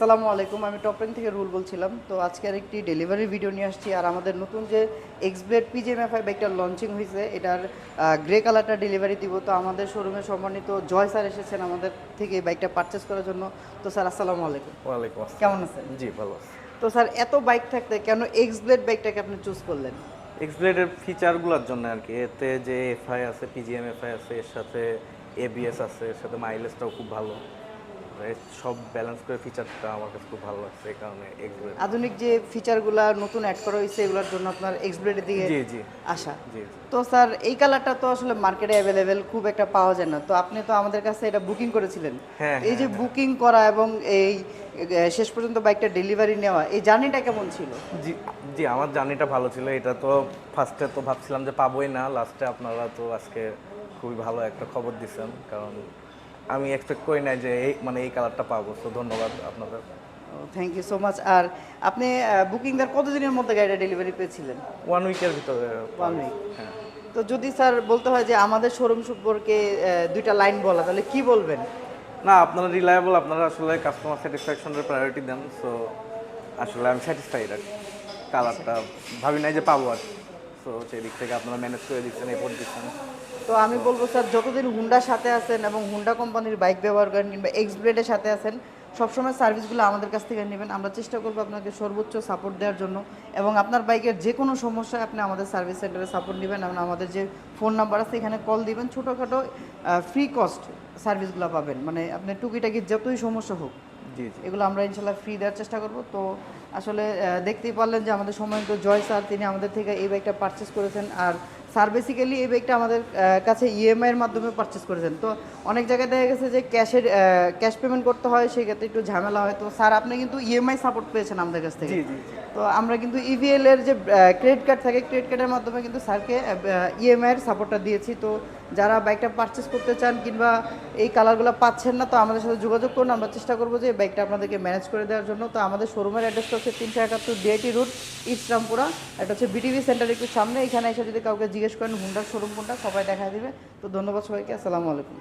আসসালামু আলাইকুম আমি টপেন থেকে রুল বলছিলাম। তো আজকে আর একটি ডেলিভারি ভিডিও নিয়ে আসছি আর আমাদের নতুন যে এক্সব্লেড পিজিএমএফআই বাইকটা লঞ্চিং হয়েছে এটার গ্রে কালারটা ডেলিভারি দিব। তো আমাদের শোরুমে সম্মানিত জয় স্যার এসেছেন আমাদের থেকে বাইকটা পারচেস করার জন্য। তো স্যার আসসালামু আলাইকুম। ওয়ালাইকুম আসসালাম। কেমন আছেন? জি ভালো আছি। তো স্যার এত বাইক থাকতে কেন এক্সব্লেড বাইকটাকে আপনি চুজ করলেন? এক্সব্লেডের ফিচারগুলোর জন্য আর কি এতে যে এফআই আছে পিজিএম এফআই আছে এর সাথে এবিএস আছে এর সাথে মাইলেজটাও খুব ভালো। সব ব্যালেন্স করে ফিচারটা আমার কাছে খুব ভালো লাগছে এই কারণে এক্সব্লেড আধুনিক যে ফিচারগুলো নতুন অ্যাড করা হয়েছে এগুলোর জন্য আপনার এক্সব্লেডের দিকে জি জি। আসা। জি তো স্যার এই কালারটা তো আসলে মার্কেটে অ্যাভেলেবেল খুব একটা পাওয়া যায় না। তো আপনি তো আমাদের কাছে এটা বুকিং করেছিলেন। হ্যাঁ, এই যে বুকিং করা এবং এই শেষ পর্যন্ত বাইকটা ডেলিভারি নেওয়া এই জার্নিটা কেমন ছিল? জি জি আমার জার্নিটা ভালো ছিল। এটা তো ফার্স্টে তো ভাবছিলাম যে পাবোই না লাস্টে আপনারা তো আজকে খুবই ভালো একটা খবর দিচ্ছেন কারণ আমি এক্সপেক্ট করি নাই যে এই মানে এই কালারটা পাবো তো ধন্যবাদ আপনাদের। থ্যাংক ইউ সো মাচ আর আপনি বুকিং দেওয়ার কতদিনের মধ্যে গাড়িটা ডেলিভারি পেয়েছিলেন? ওয়ান উইকের ভিতরে One week? হ্যাঁ। তো যদি স্যার বলতে হয় যে আমাদের শোরুম সম্পর্কে দুইটা লাইন বলা তাহলে কি বলবেন? না আপনারা রিলায়েবল আপনারা আসলে কাস্টমার স্যাটিসফ্যাকশনের প্রায়োরিটি দেন সো আসলে আমি স্যাটিসফাইড আর কালারটা ভাবি নাই যে পাবো আর সো সেই দিক থেকে আপনারা ম্যানেজ করে দিচ্ছেন এফোর্ট দিচ্ছেন তো আমি বলব স্যার যতদিন হুন্ডার সাথে আছেন এবং হুন্ডা কোম্পানির বাইক ব্যবহার করেন কিংবা এক্স ব্লেডের সাথে আছেন, সবসময় সার্ভিসগুলো আমাদের কাছ থেকে নেবেন। আমরা চেষ্টা করব আপনাকে সর্বোচ্চ সাপোর্ট দেওয়ার জন্য এবং আপনার বাইকের যে কোনো সমস্যায় আপনি আমাদের সার্ভিস সেন্টারে সাপোর্ট নেবেন এবং আমাদের যে ফোন নাম্বার আছে, এখানে কল দিবেন। ছোটোখাটো ফ্রি কস্ট সার্ভিসগুলো পাবেন। মানে আপনি টুকিটাকি যতই সমস্যা হোক। এগুলো আমরা ইনশাল্লাহ ফ্রি দেওয়ার চেষ্টা করব। তো আসলে দেখতেই পারলেন যে আমাদের সময় তো জয় স্যার, তিনি আমাদের থেকে এই বাইকটা পারচেস করেছেন। আর স্যার বেসিক্যালি এই বাইকটা আমাদের কাছে ইএমআইয়ের মাধ্যমে পারচেস করেছেন। তো অনেক জায়গায় দেখা গেছে যে ক্যাশের ক্যাশ পেমেন্ট করতে হয় সেক্ষেত্রে একটু ঝামেলা হয়। তো স্যার আপনি কিন্তু ইএমআই সাপোর্ট পেয়েছেন আমাদের কাছ থেকে। তো আমরা কিন্তু ইভিএল এর যে ক্রেডিট কার্ড থাকে ক্রেডিট কার্ডের মাধ্যমে কিন্তু স্যারকে ইএমআই এর সাপোর্টটা দিয়েছি। তো যারা বাইকটা পারচেস করতে চান কিংবা এই কালারগুলো পাচ্ছেন না তো আমাদের সাথে যোগাযোগ করুন। আমরা চেষ্টা করব যে বাইকটা আপনাদেরকে ম্যানেজ করে দেওয়ার জন্য। তো আমাদের শোরুমের অ্যাড্রেসটা হচ্ছে তিনশো একাত্তর ডিআইটি রুট ইস্ট রামপুরা এটা হচ্ছে বিটিভি সেন্টার একটু সামনে। এখানে এসে যদি কাউকে জিজ্ঞেস করেন হুন্ডার শোরুম কোনটা? সবাই দেখা দিবে। তো ধন্যবাদ সবাইকে আসসালামু আলাইকুম।